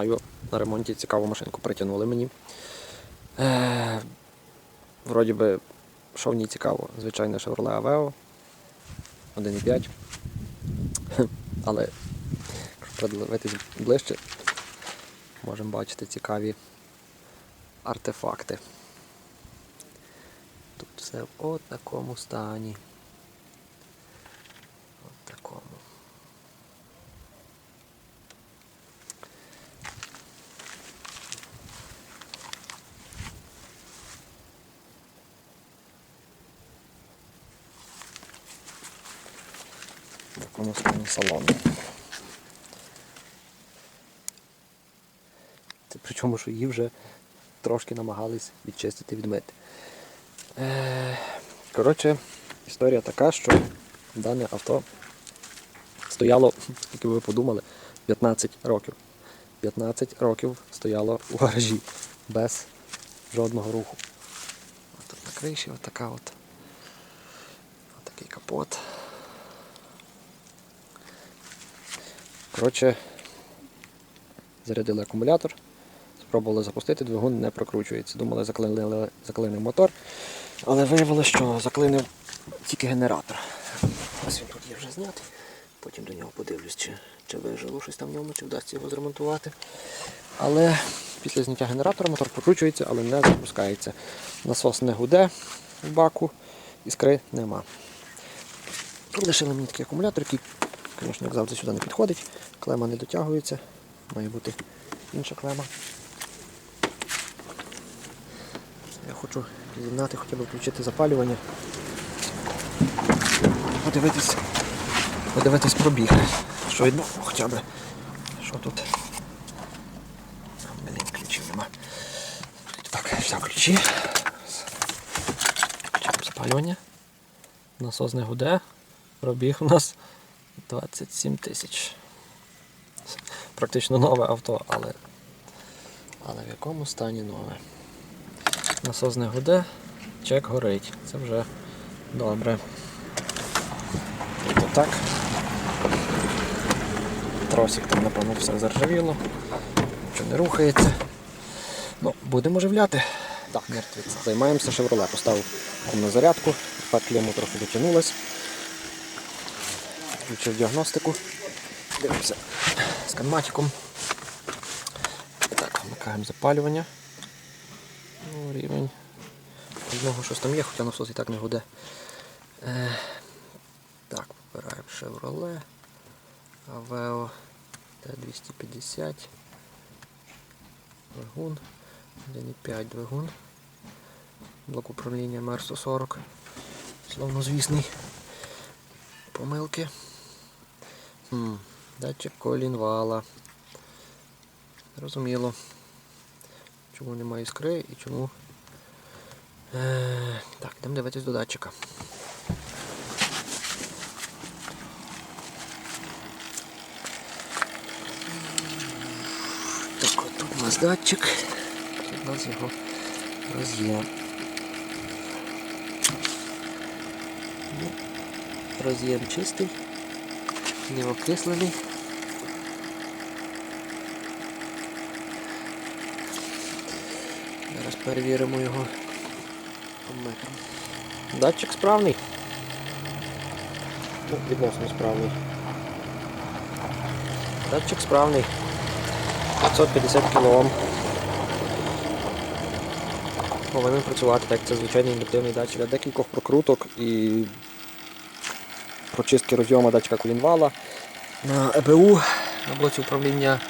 маю на ремонті цікаву машинку. Притягнули мені. Е, вроді би, що в ній цікаво? Звичайно, Chevrolet Aveo 1.5. Але якщо придивитись ближче, можемо бачити цікаві артефакти. Тут все в такому стані. От такому. Такому стані. Це причому, що її вже трошки намагались відчистити відмити. Е, Коротше, історія така, що дане авто стояло, як ви подумали, 15 років. 15 років стояло у гаражі без жодного руху. Тут на криші отака от. Отакий капот. Коротше, зарядили акумулятор, спробували запустити, двигун не прокручується. Думали, заклинили, заклинив мотор, але виявилося, що заклинив тільки генератор. Ось він тут є вже знятий. Потім до нього подивлюсь, чи, чи вижило щось там в ньому, чи вдасться його зремонтувати. Але після зняття генератора мотор прокручується, але не запускається. Насос не гуде в баку, іскри нема. Лишили мені такий акумулятор, який, звісно, як завжди сюди не підходить. Клема не дотягується, має бути інша клема. Я хочу під'єднати, хоча б включити запалювання. Подивитись, подивитись пробіг. Що видно, хоча б. Що тут? Блін, ключів нема. Так, взяв ключі. Запалювання. Насос не гуде. Пробіг у нас 27 тисяч. Практично нове авто, але, але в якому стані нове. Насос не гуде, чек горить. Це вже добре. Тобто так. Тросик там, напевно, все заржавіло, нічого не рухається. Ну, будемо оживляти. Так, мертвіць. Займаємося шевроле. Поставив на зарядку, так клему трохи дотягнулась. Включив діагностику. Дивимося з канматиком. Так, вмикаємо запалювання. Ну, рівень. Одного щось там є, хоча насос і так не гуде. Е, так, вибираємо Chevrolet. Aveo T250. Двигун. 1.5 двигун. Блок управління МР-140. Словнозвісний. Помилки. Датчик колінвала. Зрозуміло. Чому немає іскри і чому. Е, так, йдемо дивитись до датчика. Так, от тут у нас датчик. Тут у нас його роз'єм. Ну, Роз'єм чистий, не окислений. Зараз перевіримо його амметром. Датчик справний. Ну, відносно справний. Датчик справний. 550 кОм. Повинен працювати, так це звичайний індуктивний датчик для декількох прокруток і прочистки розйому датчика колінвала. На ЕБУ на блоці управління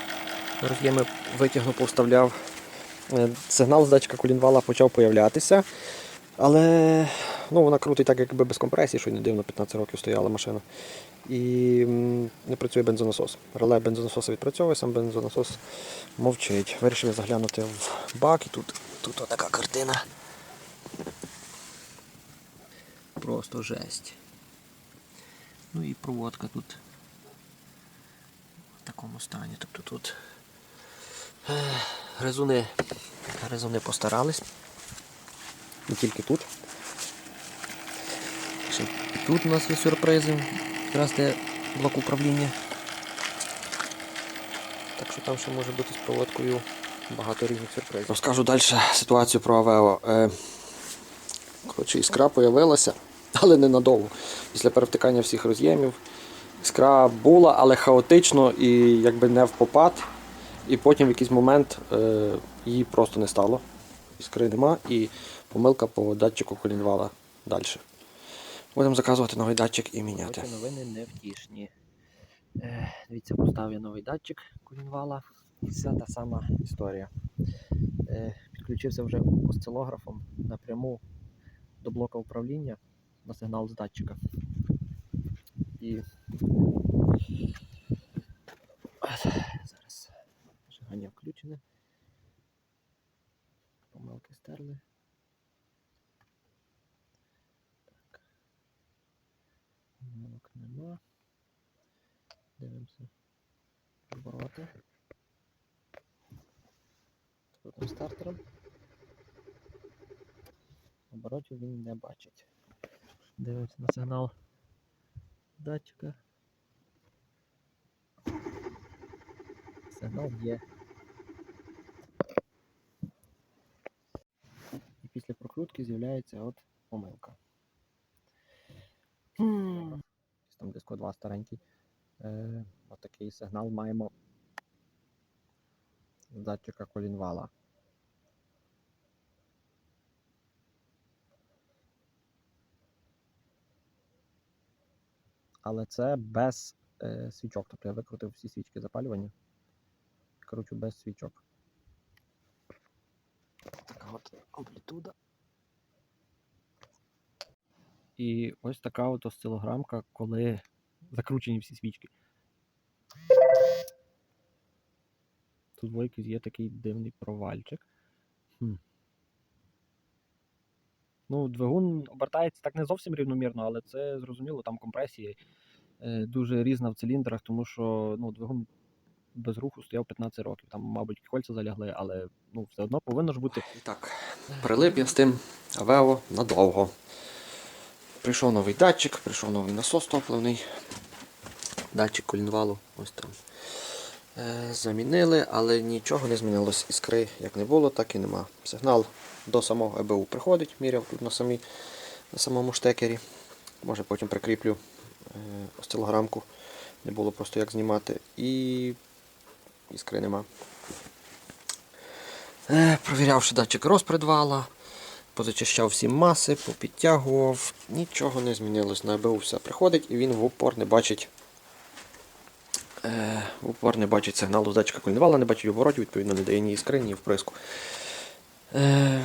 роз'єми витягнув, повставляв. Е, Сигнал з датчика колінвала почав появлятися, але ну, вона крутить так, якби без компресії, що й не дивно, 15 років стояла машина. І не працює бензонасос. Реле бензонасоса відпрацьовує, сам бензонасос мовчить. Вирішив заглянути в бак і тут, тут така картина. Просто жесть. Ну і проводка тут в такому стані. Тобто тут е, гризуни, гризуни постарались. Не тільки тут. Ще тут у нас є сюрпризи. Якраз де блок управління. Так Так що там ще може бути з проводкою багато різних сюрпризів. Розкажу далі ситуацію про Авео. Е, коротше, іскра появилася, але ненадовго. Після перевтикання всіх роз'ємів. Іскра була, але хаотично і якби не в попад. І потім в якийсь момент е, її просто не стало. Іскри нема і помилка по датчику колінвала далі. Будемо заказувати новий датчик і міняти. Новини невтішні. Е, дивіться, поставив новий датчик колінвала і вся та сама історія. Е, підключився вже осцилографом напряму до блока управління на сигнал з датчика. І зараз зажигання включене. Помилки стерли. Так. Помилок нема. Дивимося. Обороти. Крутим стартером. Оборотів він не бачить. Дивимося на сигнал датчика. Сигнал є. І після прокрутки з'являється от помилка. Там диско 2 старенький. Е, отакий сигнал маємо з датчика колінвала. Але це без е, свічок. Тобто я викрутив всі свічки запалювання. Кручу без свічок. Така от амплітуда. І ось така от осцилограмка, коли закручені всі свічки. Тут якийсь є такий дивний провальчик. Хм. Ну, двигун обертається так не зовсім рівномірно, але це зрозуміло, там компресія е, дуже різна в циліндрах, тому що ну, двигун без руху стояв 15 років. Там, мабуть, кольця залягли, але ну, все одно повинно ж бути. І так, прилип я з тим Авео надовго. Прийшов новий датчик, прийшов новий насос топливний. Датчик колінвалу, ось там. Е, замінили, але нічого не змінилось. Іскри як не було, так і нема. Сигнал до самого ЕБУ приходить, міряв тут на, самій, на самому штекері. Може потім прикріплю е, осцилограмку. Не було просто як знімати. І іскри нема. Е, провірявши датчик розпредвала, позачищав всі маси, попідтягував, нічого не змінилось. На ЕБУ все приходить і він в упор не бачить. Е, упор не бачить сигналу датчика колінвала, не бачить оборотів, відповідно, не дає ні іскри, ні вприску. Е,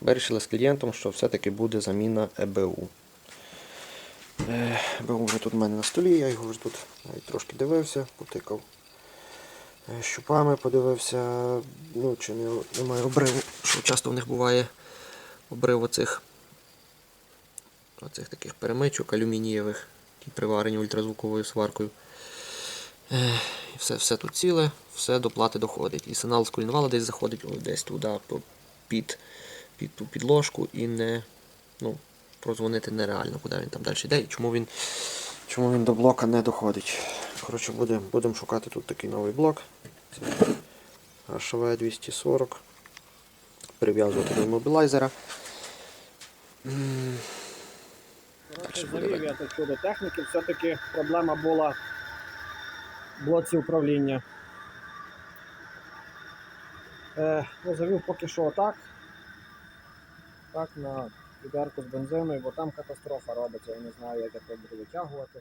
вирішили з клієнтом, що все-таки буде заміна ЕБУ. ЕБУ вже тут в мене на столі, я його вже тут навіть трошки дивився, потикав е, щупами, подивився, ну, чи не, немає обриву, що часто в них буває обрив оцих, оцих таких перемичок алюмінієвих, приварені ультразвуковою сваркою. Все, все тут ціле, все до плати доходить. І сигнал з колінвала десь заходить десь туди під, під ту підложку і не ну, прозвонити нереально, куди він там далі йде і чому він, чому він до блока не доходить. Коротше, будемо будем шукати тут такий новий блок. HV 240. Прив'язувати до іммобілайзера. Буде Завів я тут щодо техніки, все-таки проблема була в блоці управління. Е, ну, завів поки що отак. Так, на відерку з бензиною, бо там катастрофа робиться, я не знаю, як я це буду витягувати.